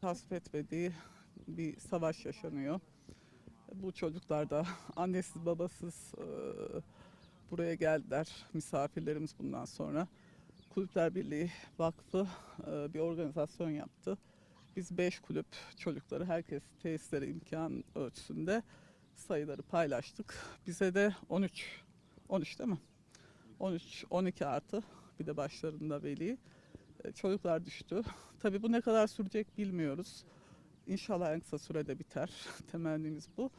tasvip etmediği bir savaş yaşanıyor. Bu çocuklar da annesiz babasız e, buraya geldiler. Misafirlerimiz bundan sonra. Kulüpler Birliği Vakfı e, bir organizasyon yaptı. Biz 5 kulüp çocukları herkes tesislere imkan ölçüsünde sayıları paylaştık. Bize de 13, 13 değil mi? 13, 12 artı bir de başlarında veli. Çocuklar düştü. Tabii bu ne kadar sürecek bilmiyoruz. İnşallah en kısa sürede biter. Temennimiz bu.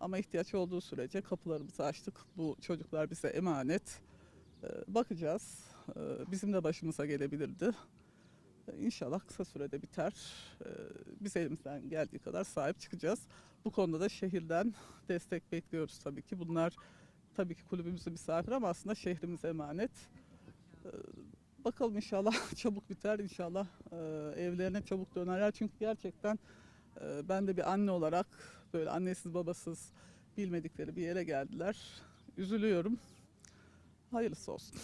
Ama ihtiyaç olduğu sürece kapılarımızı açtık. Bu çocuklar bize emanet. E, Bakacağız. E, Bizim de başımıza gelebilirdi. E, İnşallah kısa sürede biter. Biz elimizden geldiği kadar sahip çıkacağız. Bu konuda da şehirden destek bekliyoruz tabii ki. Bunlar tabii ki kulübümüzün misafir ama aslında şehrimize emanet. Bakalım inşallah çabuk biter. İnşallah e, evlerine çabuk dönerler. Çünkü gerçekten e, ben de bir anne olarak böyle annesiz babasız bilmedikleri bir yere geldiler. Üzülüyorum. Hayırlısı olsun.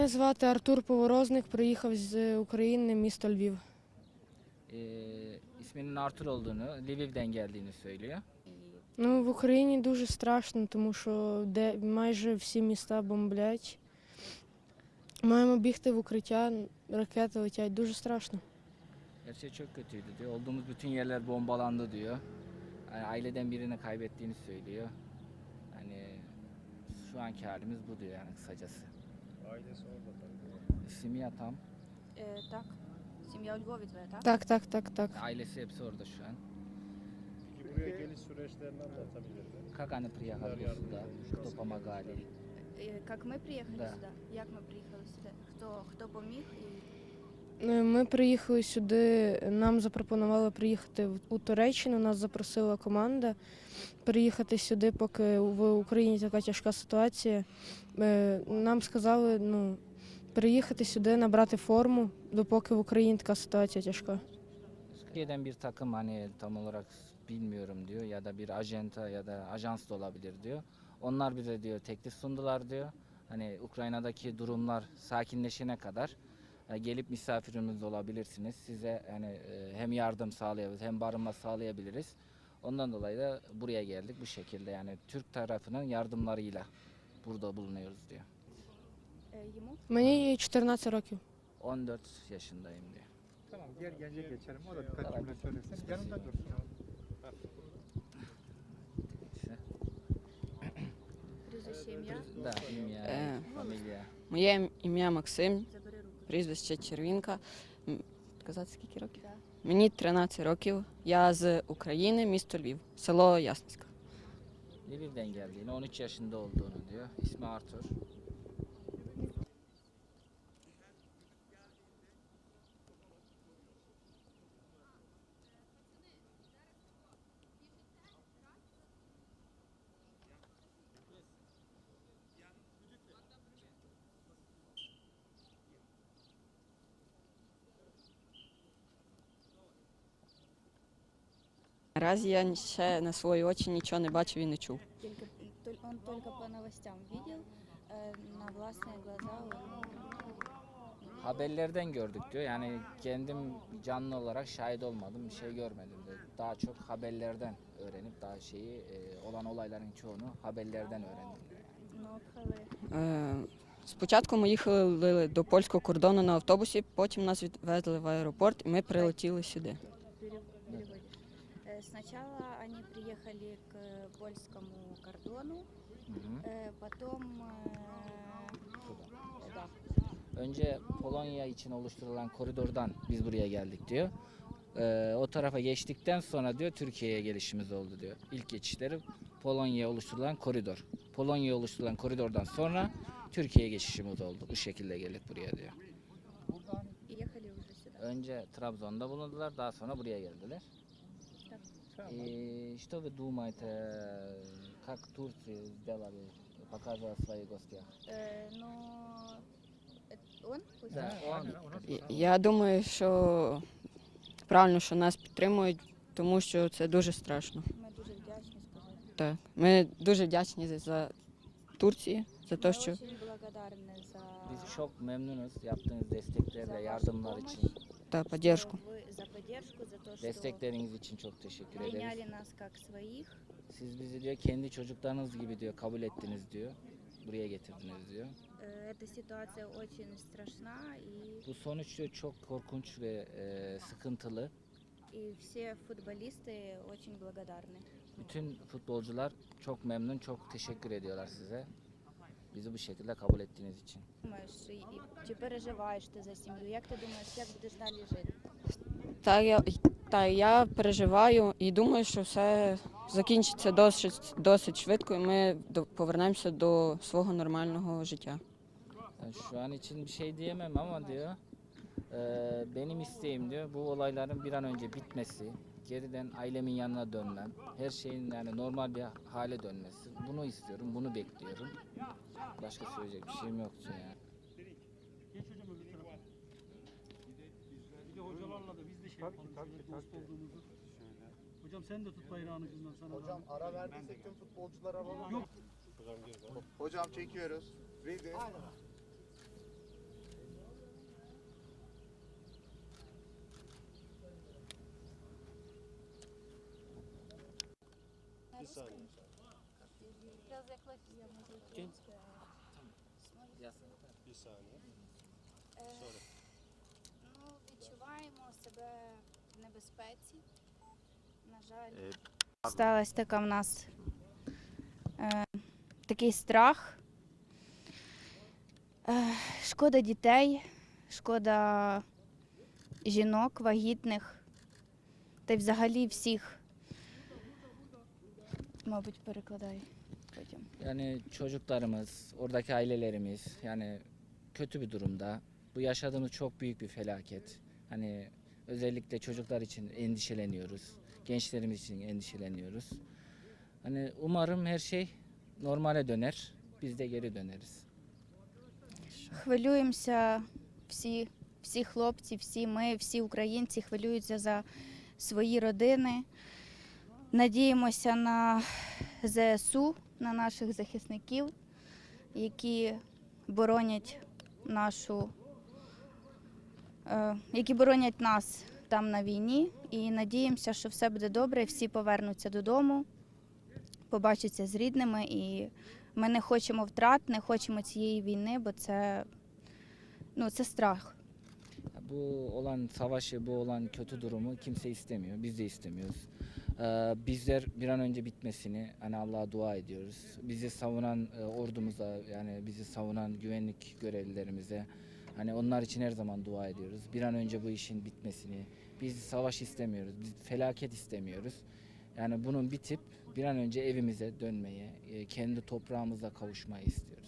Мене звати Артур Поворозник, приїхав з України, місто Львів. Ee, isminin Artur olduğunu, Lviv'den geldiğini söylüyor. Ну, в Україні дуже страшно, тому що де майже всі міста бомблять. Маємо бігти в укриття, ракети летять, дуже страшно. Her şey çok kötüydü diyor. Olduğumuz bütün yerler bombalandı diyor. Yani aileden birini kaybettiğini söylüyor. Hani şu anki halimiz bu diyor yani kısacası. Ailesi orada tabii. Simiya tam, Е, так, сім'я у Львові твоя, так? Так, так, так, так. ailesi hepsi orada şu an. Peki buraya geliş süreçlerini anlatabilir mi? Как они приехали сюда? Кто помогали? Е, Як ми приїхали Да. сюди? Як ми приїхали сюди? Хто, хто поміг? І... Е, Ми приїхали сюди, нам запропонували приїхати у Туреччину, нас запросила команда приїхати сюди, поки в Україні така тяжка ситуація. Е, Нам сказали ну, приїхати сюди, набрати форму, допоки в Україні така ситуація тяжка. Türkiye'den bir takım hani tam olarak bilmiyorum diyor ya da bir ajanta ya da ajans da olabilir diyor. Onlar bize diyor teklif sundular diyor. Hani Ukrayna'daki durumlar sakinleşene kadar gelip misafirimiz olabilirsiniz. Size hani e, hem yardım sağlayabiliriz hem barınma sağlayabiliriz. Ondan dolayı da buraya geldik bu şekilde yani Türk tarafının yardımlarıyla burada bulunuyoruz diyor. Е, Йому? Мені 14 років. 14 yaşındayım diyor. Tamam diğer gence geçelim. O da birkaç Tamam. cümle söylesin. Yanında dursun. İşte, Прізвище ім'я? da, imya, Е. familya. Моє ім'я Максим, Забери руку. прізвище Червінка. Казати скільки років? Да. Мені 13 років. Я з України, місто Львів, село Ясницька. Lviv'den geldiğini, 13 yaşında olduğunu diyor. İsmi Arthur. Наразі я ще на свої очі нічого не бачив і не чув. Тільки, он только по новостям видел, е, на власні глаза Haberlerden gördük diyor. Yani kendim canlı olarak şahit olmadım, bir şey görmedim diyor. Daha çok haberlerden öğrenip daha şeyi e, olan olayların çoğunu haberlerden öğrendim diyor. пхали. Е, Спочатку ми їхали до польського кордону на автобусі, потім нас відвезли в аеропорт і ми прилетіли сюди. Пере- переводишь. Е, Сначала они приехали к польскому кордону, Hı hı. е, потом е, да, Önce Polonya için oluşturulan koridordan biz buraya geldik diyor. Ee, o tarafa geçtikten sonra diyor Türkiye'ye gelişimiz oldu diyor. İlk geçişleri Polonya'ya oluşturulan koridor. Polonya'ya oluşturulan koridordan sonra Türkiye'ye geçişimiz oldu. Bu şekilde gelip buraya diyor. Ехали уже сюда. Önce Trabzon'da bulundular, daha sonra buraya geldiler. И что вы думаете, как Турция сделали, показывала в своих гостях? Э, но это он? пусть? Да, он. І- Я думаю, що правильно, що нас підтримують, тому що це дуже страшно. Ми дуже вдячні сказати. Так. Ми дуже вдячні за- за Турції, за те, Ми що очень благодарны за, Biz çok memnunuz yaptığınız desteklerle, за вашу yardımlar помощь, için. та что поддержку. вы- за поддержку, за то, что Destekleriniz için çok teşekkür ederiz. приняли нас как своих. Siz bizi diyor kendi çocuklarınız gibi diyor kabul ettiniz diyor. Buraya getirdiniz diyor. Э, Эта ситуация очень страшна, и, Bu sonuç diyor çok korkunç ve e, sıkıntılı. и все футболисты очень благодарны. Bütün futbolcular çok memnun, çok teşekkür ediyorlar size. Bizi bu şekilde kabul ettiğiniz için. Думаєш, і, і, чи переживаєш ти за сім'ю? Як ти думаєш, як будеш далі жити? Та я, та я переживаю і думаю, що все закінчиться досить, досить швидко, і ми до- повернемося до свого нормального життя. Yani şu an için bir şey diyemem ama diyor. e, benim isteğim diyor bu olayların bir an önce bitmesi, geriden ailemin yanına dönmem, her şeyin yani normal bir hale dönmesi. Bunu istiyorum, bunu bekliyorum. Başka söyleyecek bir şeyim yok diyor yani. Geç hocam öbür tarafa. Bir de hocalarla da biz de şey yapalım. şöyle dost olduğumuzu. Hocam sen de tut bayrağın ucundan sana. Hocam ara verdiysek tüm futbolcular alalım. Yok. Hocam çekiyoruz. Ready. Bir saniye. Saniye. Sonra. Ну, відчуваємо себе в небезпеці. На жаль. Сталася така в нас е, такий страх. Е, шкода дітей, шкода жінок, вагітних та й взагалі всіх. Мабуть, перекладаю потім. Yani çocuklarımız, oradaki ailelerimiz yani kötü bir durumda. Bu yaşadığımız çok büyük bir felaket. Hani özellikle çocuklar için endişeleniyoruz. Gençlerimiz için endişeleniyoruz. Hani umarım her şey normale döner. Biz de geri döneriz. Хвилюємося всі, всі хлопці, всі ми, всі українці хвилюються за свої родини. Надіємося на ЗСУ, На наших захисників, які боронять нашу, е, які боронять нас там на війні. І надіємося, що все буде добре, всі повернуться додому, побачаться з рідними. І ми не хочемо втрат, не хочемо цієї війни, бо це, ну, це страх. Bu olan savaşı, bu olan kötü durumu kimse istemiyor. Biz de istemiyoruz. Ee, bizler bir an önce bitmesini hani Allah'a dua ediyoruz. Bizi savunan e, ordumuza yani bizi savunan güvenlik görevlilerimize hani onlar için her zaman dua ediyoruz. Bir an önce bu işin bitmesini. Biz savaş istemiyoruz. Biz felaket istemiyoruz. Yani bunun bitip bir an önce evimize dönmeyi, e, kendi toprağımıza kavuşmayı istiyoruz.